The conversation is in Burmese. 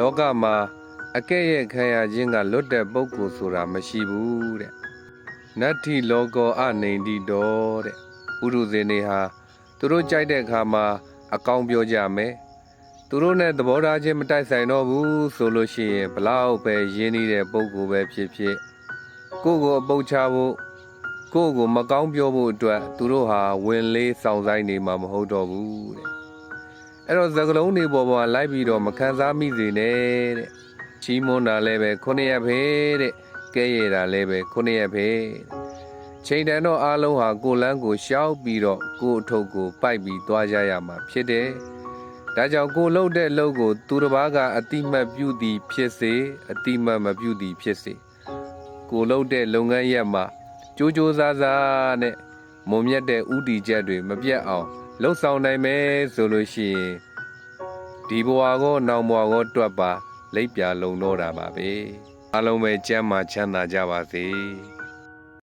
လောကမှာအကဲ့ရဲ့ခံရခြင်းကလွတ်တဲ့ပုဂ္ဂိုလ်ဆိုတာမရှိဘူးတဲ့နတ္ထိလောကောအနေတိတော်တဲ့ဥရုဇင်းတွေဟာသူတို့ကြိုက်တဲ့အခါမှာအကောင်းပြောကြမယ်သူတို့နဲ့သဘောထားချင်းမတိုက်ဆိုင်တော့ဘူးဆိုလို့ရှိရင်ဘလောက်ပဲရင်းနှီးတဲ့ပုဂ္ဂိုလ်ပဲဖြစ်ဖြစ်ကိုယ့်ကိုအပုတ်ချဖို့ကိုယ့်ကိုမကောင်းပြောဖို့အတွက်သူတို့ဟာဝင်လေးစောင့်ဆိုင်နေမှာမဟုတ်တော့ဘူးတဲ့ အဲ့တော့သကလုံးတွေပေါ်ပေါ်လိုက်ပြီးတော့မခံစားမိစေနဲ့တဲ့ချီးမွမ်းတာလည်းပဲခုနှစ်ရက်ပဲတဲ့ကဲရတာလည်းပဲခုနှစ်ရက်ပဲတဲ့ချိန်တန်တော့အားလုံးဟာကိုယ်လန်းကိုရှောက်ပြီးတော့ကိုယ်အထုပ်ကိုပိုက်ပြီးသွားကြရမှာဖြစ်တယ်ဒါကြောင့်ကိုယ်လှုပ်တဲ့လှုပ်ကို သူတစ်ပါးကအတိမတ်ပြုသည်ဖြစ်စေအတိမတ်မပြုသည်ဖြစ်စေကိုယ်လှုပ်တဲ့လုပ်ငန်းရက်မှာကြိုးကြိုးစားစားနဲ့မုံမြတ်တဲ့ဥတီချက်တွေမပြတ်အောင် လှုပ်ဆောင်နိုင်မယ်ဆိုလို့ရှိရင်ဒီဘဝကောနောင်ဘဝကောတွက်ပါလိပ်ပြလုံတော့တာပါပဲအားလုံးပဲကျမ်းမာချမ်းသာကြပါစေ